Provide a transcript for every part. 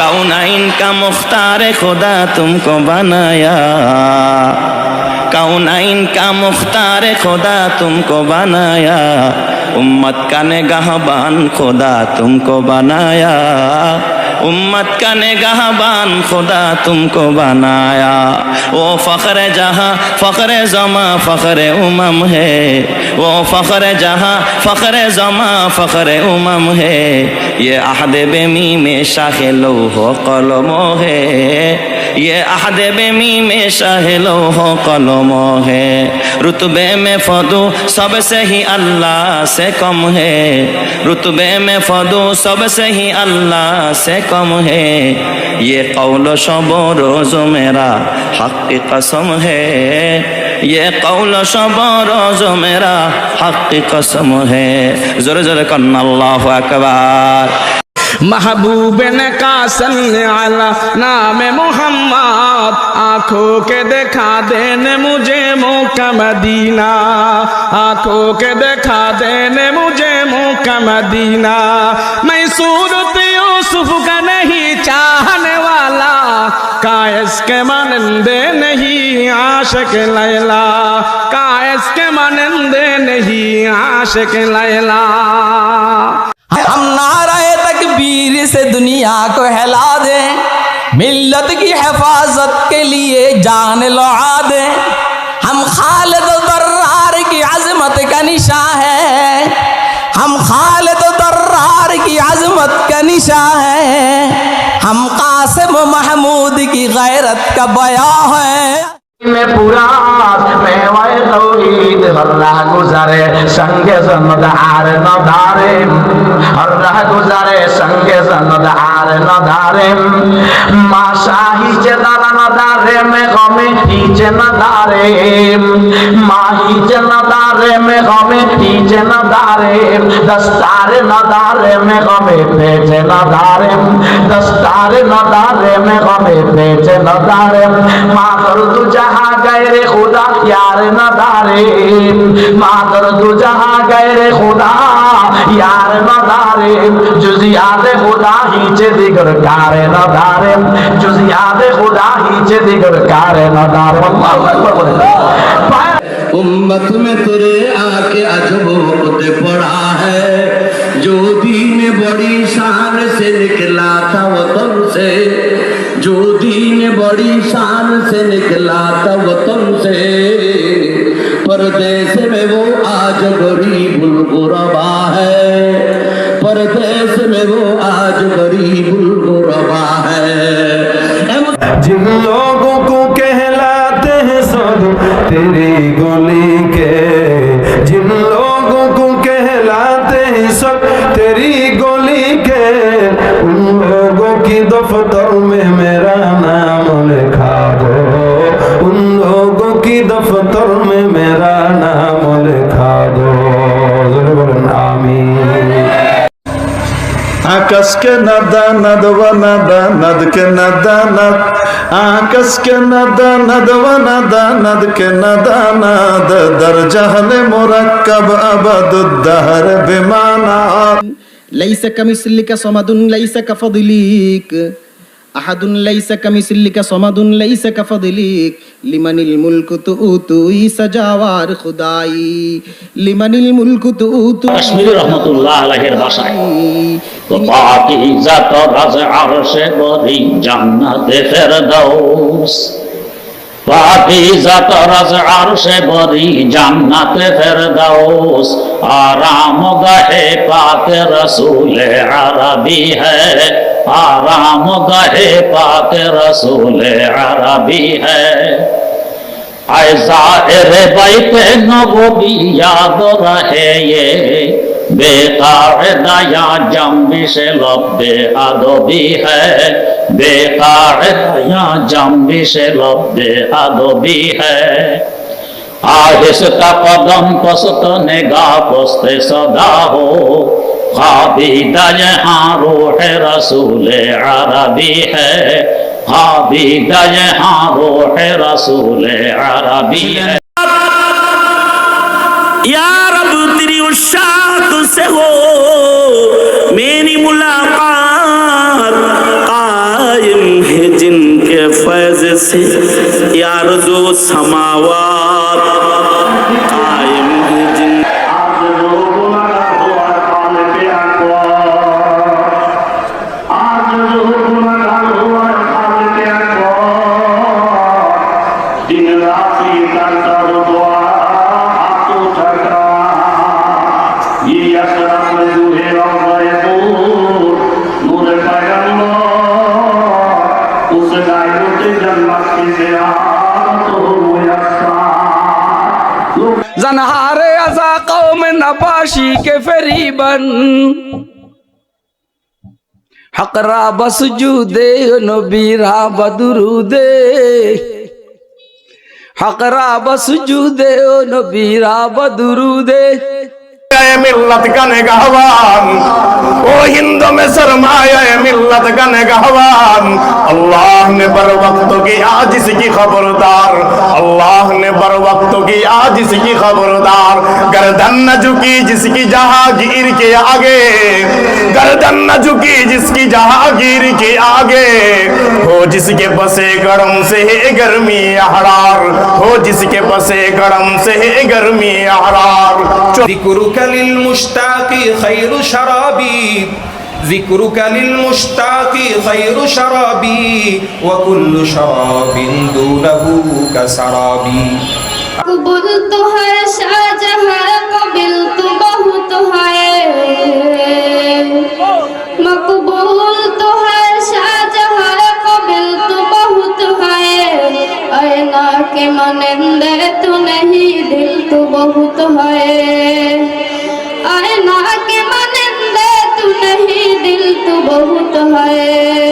کونائن کا مختار خدا تم کو بنایا؟ کونائن کا مختار خدا تم کو بنایا؟ امت کا نگاہ بان خدا تم کو بنایا۔ امت کا نگاہ بان خدا تم کو بنایا۔ وہ فخر جہاں، فخر زماں، فخر امم ہے۔ وہ فخر جہاں، فخر زماں، فخر امم ہے۔ یہ عہد بے می میں شاہ لوہ قلم ہے۔ یہ عہد بے می میں شاہ لوہ قلم ہے۔ رتبے میں فدو سب سے ہی اللہ سے کم ہے۔ رتبے میں فدو سب سے ہی اللہ سے کم ہے۔ یہ قول و شب و روز میرا حق قسم ہے۔ یہ قول شب روز میرا حق کی قسم ہے۔ زر زر کرنا اللہ اکبر۔ محبوب نے کا صلی علی نام محمد، آنکھوں کے دکھا دینے مجھے موقع مدینہ۔ آنکھوں کے دکھا دینے مجھے موقع مدینہ۔ میں صورت یوسف کا کا اس کے منندے نہیں عاشق لیلا کا اس کے منندے نہیں عاشق لیلا۔ ہم نعرہ تکبیر سے دنیا کو ہلا دیں، ملت کی حفاظت کے لیے جان لعا دیں۔ ہم خالد و درار کی عظمت کا نشاں ہے، ہم خالد و درار کی عظمت کا نشاں ہے۔ ہم قاسم و محمود کی غیرت کا بیاں ہے میں پورا میں توحید ہر راہ گزارے سنگ زند آر نہ دھارے ہر راہ گزارے سنگ زند آر نہ ما شاہی چے دارا ندارے میں غمی تیچے ندارے ما ہی چے ندارے میں غمی تیچے ندارے دستار ندارے میں غمی پیچے ندارے دستار ندارے میں غمی پیچے ندارے ما ماں کر تو جہاں گئے یار مدارے مادر دو جہاں غیر خدا، یار مدارے جزیات خدا ہی چے دیگر کار ندارے جزیات خدا ہی چے دگر کار ندارے اللہ اکبر امت میں ترے آکے عجبوں عجب ہوتے پڑا۔ بڑی شان سے نکلا تھا وطن سے۔ پردیس میں وہ آج غریب الغربا ہے۔ پردیس میں وہ آج غریب الغربا ہے۔ جن لوگوں کو کہلاتے ہیں سادو، تیرے दफ्तर में मेरा नाम लिखा दो आकाश के नदा नदव नदा नद के नदा नद आकाश के नदा नदव नदा नद के नदा नद दर जहल मुरक्कब अबद दहर बिमाना लैसा कमिसलिका समादुन लैसा कफदलिक আহাদুন লাইসা কামিসিল্লিকা, সমাদুন লাইসা কাফাদিলিক। লিমানিল মুলকু তুতুই সাজাওয়ার খুদাই। লিমানিল মুলকু তুতু কাশ্মীর রহমাতুল্লাহ আলাইহির ভাষায় তো বাকি জাত রাজ আরশে বরি জান্নাতে ফেরদাউস। বাকি জাত রাজ আরশে বরি জান্নাতে ফেরদাউস। আরাম গাহে পাক রসূল আরবি হ্যায়। आराम गहे पाक रसूल अरबी है ऐसा रे बैते नबी याद रहे ये बेकायदा जम्बी से लब्बे अदबी है बेकायदा जम्बी से लब्बे अदबी है आहिस्ता कदम पस्त निगाह पस्ते सदा हो حابیدہ یہاں روح رسول عربی ہے حابیدہ یہاں روح رسول عربی ہے یا رب تیری اشاعت سے ہو میری ملاقات قائم ہے جن کے فیض سے یا رضو سماوات زنہارے ازا قوم نباشی کے فریبن حق را بس جو دے نبی را بدرو دے কে ফেরিবন হকরা বসজুদে নবীরা বদরুদে। হকরা ملت کا نگہوان او ہندو میں سرمایہ ملت کا نگہوان اللہ نے بر وقت کی آجس کی خبردار اللہ نے بر وقت کی آجس کی خبردار گردن نہ جھکی جس کی جہانگیر کے آگے گردن نہ جھکی جس کی جہانگیر کے آگے ہو جس کے پسے گرم سے گرمی احرار ہو جس کے پسے گرم سے گرمی احرار লিল মুশতাকি খায়রু শারাবি ذكرك للمشتاق خير شرابي وكل شراب دونه كسرابي قبلت ہے شاہ قبلت بہت ہے مقبول تو ہے شاہ جہاں قبلت بہت ہے اے نا کے منندے تو نہیں دل تو بہت ہے তো বহুত হয়।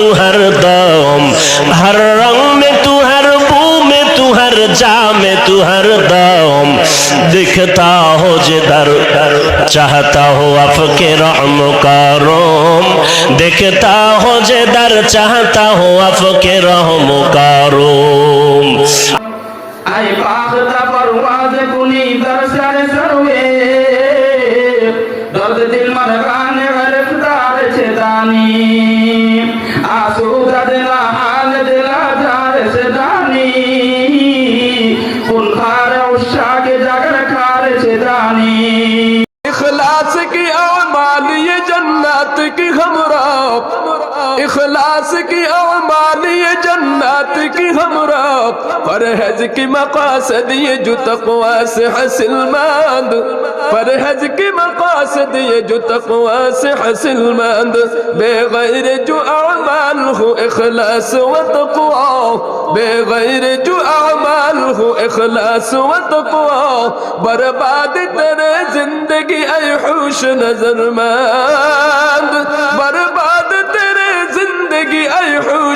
تو ہر دم، ہر رنگ میں تو ہر بو میں تو ہر جا میں تو ہر دم۔ دکھتا ہو جدر، چاہتا ہو اف کے رحم کا روم دکھتا ہو جدر، چاہتا ہو اف کے رحم کا روم آئی پر واد کنی درسر سروے۔ درد دل مرکان غرفتار چھتانی Abraço! فرحج کی مقاصد یہ جو تقوا سے حاصل مند فرحج کی مقاصد یہ جو تقوا سے حاصل مند بے غیر جو اعمال ہو اخلاص و تقوا بے غیر جو اعمال ہو اخلاص و تقوا برباد تیرے زندگی اے حوش نظر مند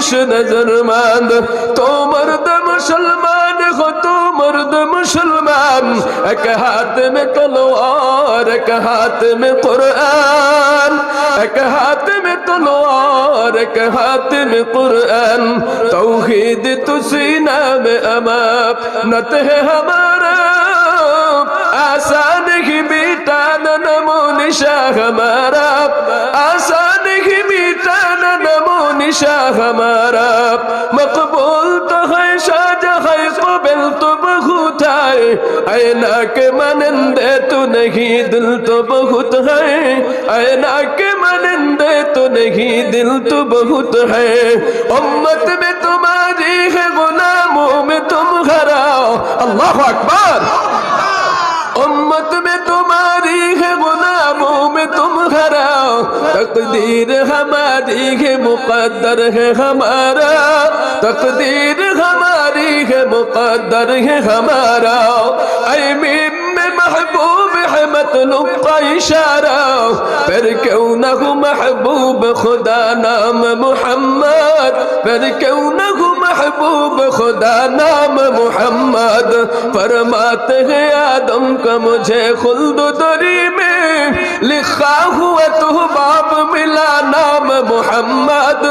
होश नजर मंद तो मर्द मुसलमान हो तो मर्द मुसलमान एक हाथ में तलवार एक हाथ में कुरान एक हाथ में तलवार एक हाथ में कुरान तौहीद तो सीना में अमाप नत है हमारा आसान ही बेटा মিটানা মনীষা হামারা আশা নেহি মিটানা না মনীষা হামারা মকবুল তো হয় শাহজাহাই কবেল তো বহুত আয়না কে মানন্দে তো নেহি দিল তো বহুত হয়। কে মানন্দে তো নেহি দিল তো বহুত হয়। মে তোমারি হে মে তুম হারাও। আল্লাহু আকবার। উম্মত تقدیر ہماری ہے مقدر ہے ہمارا تقدیر ہماری ہے مقدر ہے ہمارا اے میں محبوب ہے مطلوب کا اشارہ پھر کیوں نہ ہو محبوب خدا نام محمد پھر کیوں نہ ہو محبوب خدا نام محمد فرماتے ہیں آدم کا مجھے خلد دری میں लिखा हुआ तो बाप मिला नाम मोहम्मद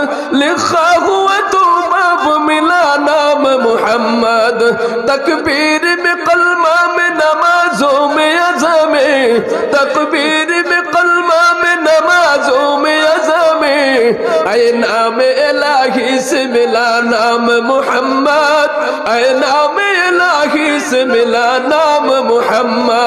लिखा हुआ तो बाप मिला नाम मोहम्मद तकबीर में कलमा में नमाजों में अजमे तकबीर में कलमा में नमाजों में अजमे अय नाम इलाही से मिला नाम मोहम्मद अय नाम इलाही से मिला नाम मोहम्मद